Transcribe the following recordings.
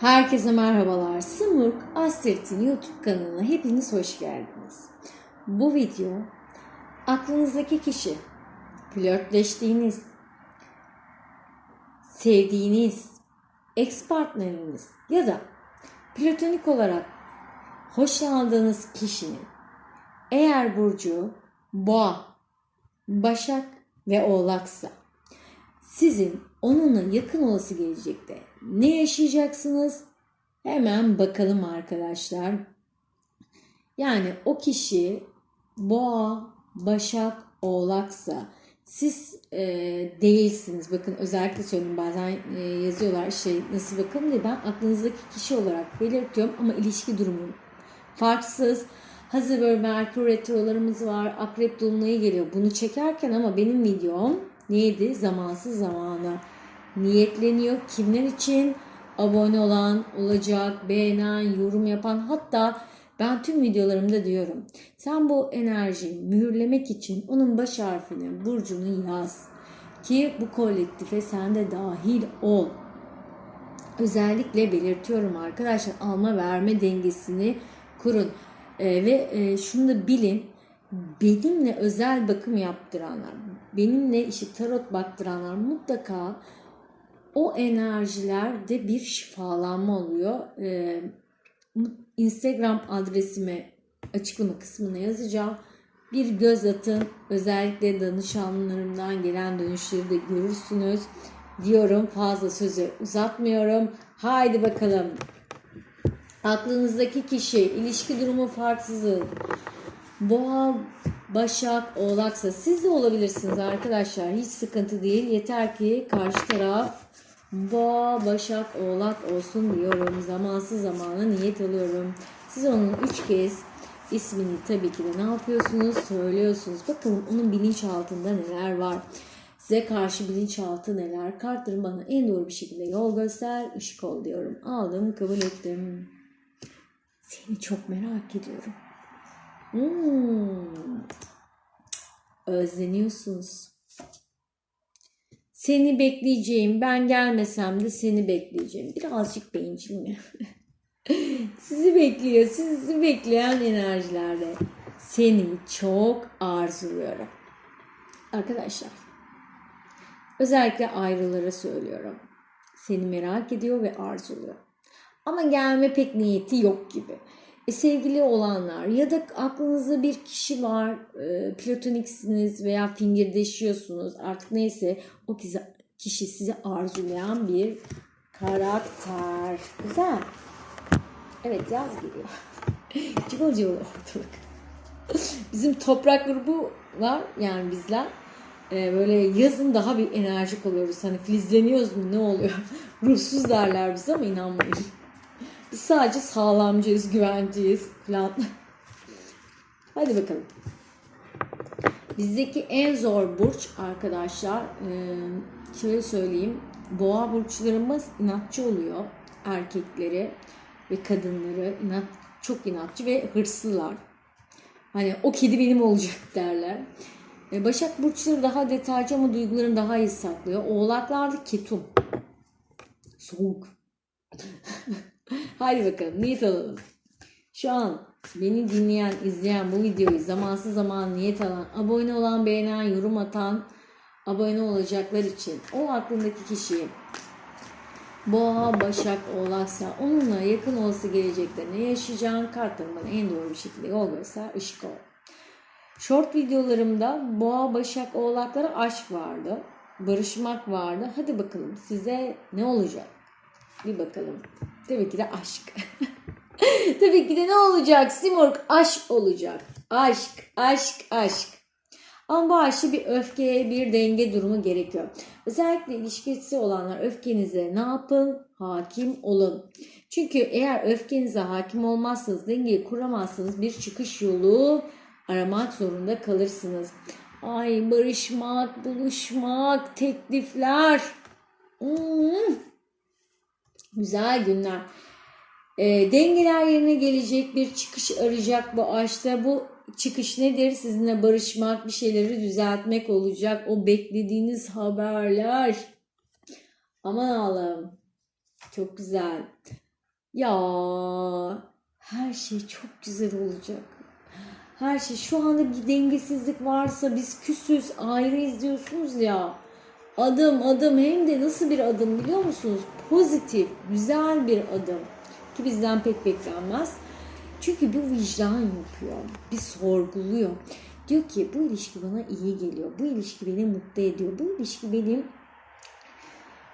Herkese merhabalar. Sımırk Astrid'in YouTube kanalına hepiniz hoş geldiniz. Bu video aklınızdaki kişi, flörtleştiğiniz, sevdiğiniz, ex partneriniz ya da platonik olarak hoşlandığınız kişinin eğer burcu boğa, başak ve oğlaksa sizin onunla yakın olası gelecekte ne yaşayacaksınız? Hemen bakalım arkadaşlar. Yani o kişi boğa, başak, oğlaksa siz e, değilsiniz. Bakın özellikle söyleyeyim bazen e, yazıyorlar işte nasıl bakalım diye ben aklınızdaki kişi olarak belirtiyorum ama ilişki durumu farksız. Hazır böyle Merkür retrolarımız var. Akrep dolunayı geliyor. Bunu çekerken ama benim videom neydi? Zamansız zamana niyetleniyor. Kimler için? Abone olan, olacak, beğenen, yorum yapan hatta ben tüm videolarımda diyorum. Sen bu enerjiyi mühürlemek için onun baş harfini, burcunu yaz. Ki bu kolektife sen de dahil ol. Özellikle belirtiyorum arkadaşlar alma verme dengesini kurun. Ee, ve e, şunu da bilin benimle özel bakım yaptıranlar, benimle işte tarot baktıranlar mutlaka o enerjilerde bir şifalanma oluyor. Ee, Instagram adresime açıklama kısmına yazacağım. Bir göz atın. Özellikle danışanlarımdan gelen dönüşleri de görürsünüz. Diyorum fazla sözü uzatmıyorum. Haydi bakalım. Aklınızdaki kişi, ilişki durumu farksızlığı, boğa, başak, oğlaksa siz de olabilirsiniz arkadaşlar. Hiç sıkıntı değil. Yeter ki karşı taraf boğa, başak, oğlak olsun diyorum. Zamansız zamana niyet alıyorum. Siz onun üç kez ismini tabii ki de ne yapıyorsunuz? Söylüyorsunuz. Bakın onun bilinçaltında neler var. Size karşı bilinçaltı neler? Kartların bana en doğru bir şekilde yol göster. ışık ol diyorum. Aldım, kabul ettim. Seni çok merak ediyorum. Hmm. Özleniyorsunuz. Seni bekleyeceğim. Ben gelmesem de seni bekleyeceğim. Birazcık bencil mi? Sizi bekliyor. Sizi bekleyen enerjilerde. Seni çok arzuluyorum. Arkadaşlar. Özellikle ayrılara söylüyorum. Seni merak ediyor ve arzuluyor. Ama gelme pek niyeti yok gibi. E, sevgili olanlar ya da aklınızda bir kişi var, e, platoniksiniz veya fingirdeşiyorsunuz artık neyse o kişi, kişi sizi arzulayan bir karakter. Güzel. Evet yaz geliyor. cıvıl cıvıl ortalık. Bizim toprak grubu var yani bizler e, böyle yazın daha bir enerjik oluyoruz. Hani filizleniyoruz mu ne oluyor? Ruhsuz derler bize ama inanmayın. Biz sadece sağlamcıyız, güvenciyiz falan. Hadi bakalım. Bizdeki en zor burç arkadaşlar şöyle söyleyeyim. Boğa burçlarımız inatçı oluyor. Erkekleri ve kadınları inat, çok inatçı ve hırslılar. Hani o kedi benim olacak derler. Başak burçları daha detaycı ama duygularını daha iyi saklıyor. Oğlaklarda ketum. Soğuk. Haydi bakalım niyet alalım. Şu an beni dinleyen, izleyen bu videoyu zamansız zaman niyet alan, abone olan, beğenen, yorum atan, abone olacaklar için o aklındaki kişiyi Boğa, Başak, Oğlaksa onunla yakın olası gelecekte ne yaşayacağın kartların en doğru bir şekilde yol göster, ışık ol. Short videolarımda Boğa, Başak, Oğlaklara aşk vardı. Barışmak vardı. Hadi bakalım size ne olacak? Bir bakalım. Tabii ki de aşk. Tabii ki de ne olacak? Simurg aşk olacak. Aşk, aşk, aşk. Ama bu aşkı bir öfkeye, bir denge durumu gerekiyor. Özellikle ilişkisi olanlar öfkenize ne yapın? Hakim olun. Çünkü eğer öfkenize hakim olmazsanız, dengeyi kuramazsanız bir çıkış yolu aramak zorunda kalırsınız. Ay barışmak, buluşmak, teklifler. Güzel günler. E, dengeler yerine gelecek bir çıkış arayacak bu aşkta. Bu çıkış nedir? Sizinle barışmak, bir şeyleri düzeltmek olacak. O beklediğiniz haberler. Aman Allah'ım. Çok güzel. Ya her şey çok güzel olacak. Her şey şu anda bir dengesizlik varsa biz küsüz ayrıyız diyorsunuz ya. Adım adım hem de nasıl bir adım biliyor musunuz? Pozitif, güzel bir adım. Ki bizden pek beklenmez. Çünkü bir vicdan yapıyor. Bir sorguluyor. Diyor ki bu ilişki bana iyi geliyor. Bu ilişki beni mutlu ediyor. Bu ilişki benim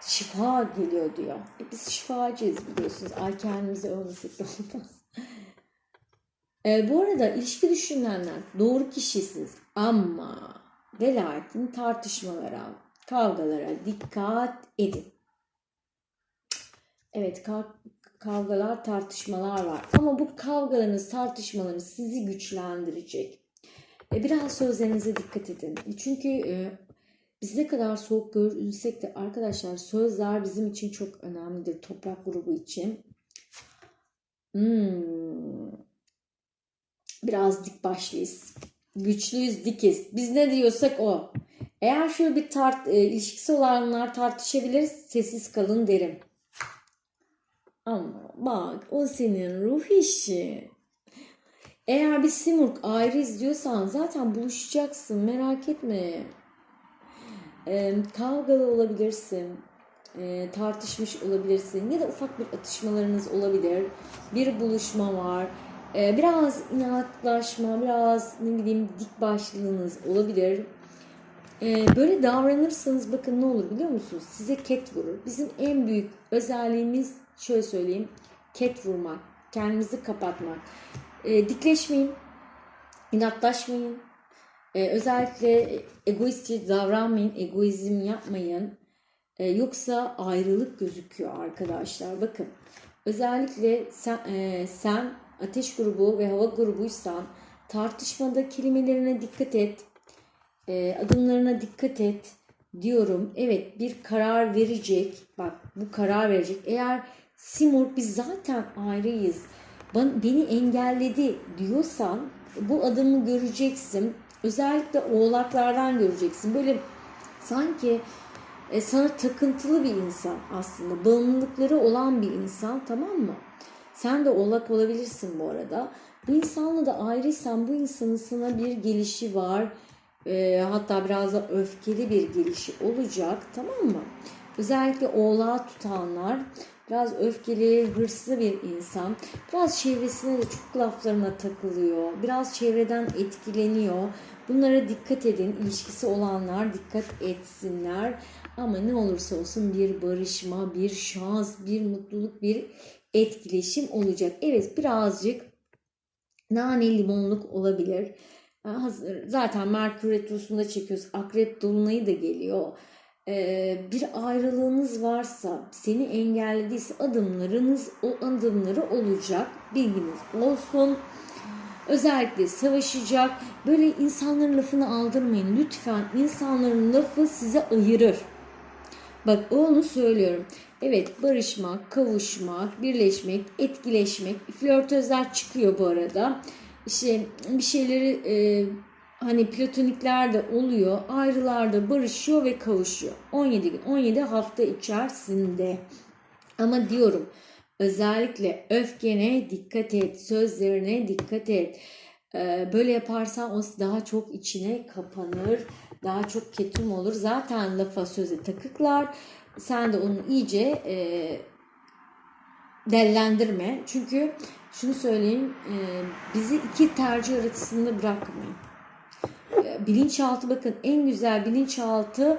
şifa geliyor diyor. E biz şifacıyız biliyorsunuz. Ay kendimizi övmesek de olmaz. E, bu arada ilişki düşünenler doğru kişisiniz ama ve lakin tartışmalara, kavgalara dikkat edin. Evet kav- kavgalar, tartışmalar var. Ama bu kavgalarınız, tartışmalarınız sizi güçlendirecek. E, biraz sözlerinize dikkat edin. Çünkü e, biz ne kadar soğuk görünsek de arkadaşlar sözler bizim için çok önemlidir. Toprak grubu için. Hmm. Biraz dik başlıyız. Güçlüyüz, dikiz. Biz ne diyorsak o. Eğer şöyle bir tart e, ilişkisi olanlar tartışabilir, sessiz kalın derim. Ama bak o senin ruh işi. Eğer bir Simurg ayrı izliyorsan zaten buluşacaksın merak etme. Ee, kavgalı olabilirsin. Ee, tartışmış olabilirsin. Ya da ufak bir atışmalarınız olabilir. Bir buluşma var. Ee, biraz inatlaşma, biraz ne bileyim dik başlılığınız olabilir. Ee, böyle davranırsanız bakın ne olur biliyor musunuz? Size ket vurur. Bizim en büyük özelliğimiz şöyle söyleyeyim. Ket vurmak. Kendimizi kapatmak. Ee, dikleşmeyin. inatlaşmayın. Ee, özellikle egoistçe davranmayın. Egoizm yapmayın. Ee, yoksa ayrılık gözüküyor arkadaşlar. Bakın. Özellikle sen, e, sen ateş grubu ve hava grubuysan tartışmada kelimelerine dikkat et. E, adımlarına dikkat et diyorum. Evet bir karar verecek. Bak bu karar verecek. Eğer Simur biz zaten. Ban- Beni engelledi diyorsan bu adımı göreceksin. Özellikle oğlaklardan göreceksin. Böyle sanki e, sana takıntılı bir insan aslında. Bağımlılıkları olan bir insan tamam mı? Sen de oğlak olabilirsin bu arada. Bu insanla da ayrıysan bu insanın sana bir gelişi var. E, hatta biraz da öfkeli bir gelişi olacak tamam mı? Özellikle oğlağı tutanlar biraz öfkeli, hırslı bir insan. Biraz çevresine de çok laflarına takılıyor. Biraz çevreden etkileniyor. Bunlara dikkat edin. İlişkisi olanlar dikkat etsinler. Ama ne olursa olsun bir barışma, bir şans, bir mutluluk, bir etkileşim olacak. Evet birazcık nane limonluk olabilir. Hazır, zaten Merkür Retrosu'nda çekiyoruz. Akrep Dolunay'ı da geliyor. Ee, bir ayrılığınız varsa, seni engellediyse adımlarınız o adımları olacak. Bilginiz olsun. Özellikle savaşacak. Böyle insanların lafını aldırmayın. Lütfen insanların lafı size ayırır. Bak onu söylüyorum. Evet barışmak, kavuşmak, birleşmek, etkileşmek, flörtözler çıkıyor bu arada. İşte bir şeyleri e, hani platonikler de oluyor. Ayrılarda barışıyor ve kavuşuyor. 17 gün, 17 hafta içerisinde. Ama diyorum özellikle öfkene dikkat et, sözlerine dikkat et. Ee, böyle yaparsan o daha çok içine kapanır, daha çok ketum olur. Zaten lafa söze takıklar. Sen de onu iyice e, dellendirme. Çünkü şunu söyleyeyim, e, bizi iki tercih arasında bırakmayın. E, bilinçaltı bakın en güzel bilinçaltı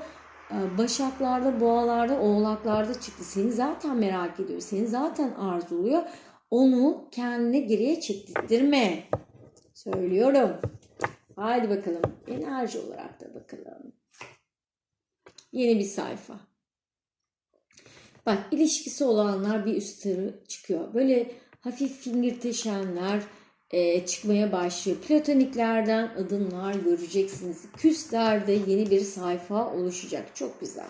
e, başaklarda, boğalarda, oğlaklarda çıktı. Seni zaten merak ediyor. Seni zaten arzuluyor. Onu kendine geriye çektirttirme. Söylüyorum. Haydi bakalım. Enerji olarak da bakalım. Yeni bir sayfa. Bak ilişkisi olanlar bir üst tarı çıkıyor. Böyle hafif fingirteşenler e, çıkmaya başlıyor. Platoniklerden adımlar göreceksiniz. Küslerde yeni bir sayfa oluşacak. Çok güzel.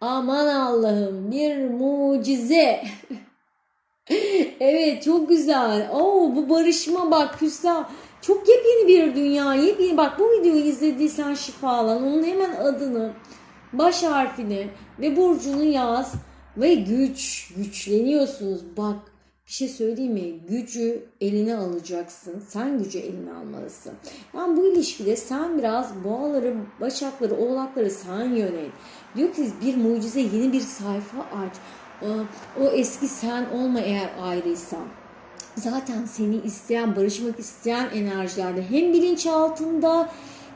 Aman Allah'ım bir mucize. evet çok güzel. Oo bu barışma bak küsler. Çok yepyeni bir dünya. Yepyeni bak bu videoyu izlediysen şifalan. Onun hemen adını, baş harfini ve burcunu yaz. ve güç, güçleniyorsunuz. Bak bir şey söyleyeyim mi? Gücü eline alacaksın. Sen gücü eline almalısın. Yani bu ilişkide sen biraz boğaları, başakları, oğlakları sen yönet. Diyor ki bir mucize yeni bir sayfa aç. O, o eski sen olma eğer ayrıysan zaten seni isteyen, barışmak isteyen enerjilerde hem bilinçaltında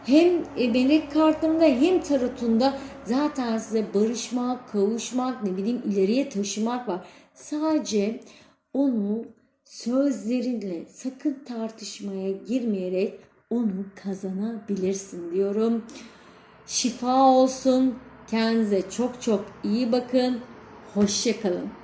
hem e, melek kartlarında hem tarotunda zaten size barışmak, kavuşmak, ne bileyim ileriye taşımak var. Sadece onu sözlerinle sakın tartışmaya girmeyerek onu kazanabilirsin diyorum. Şifa olsun. Kendinize çok çok iyi bakın. Hoşçakalın.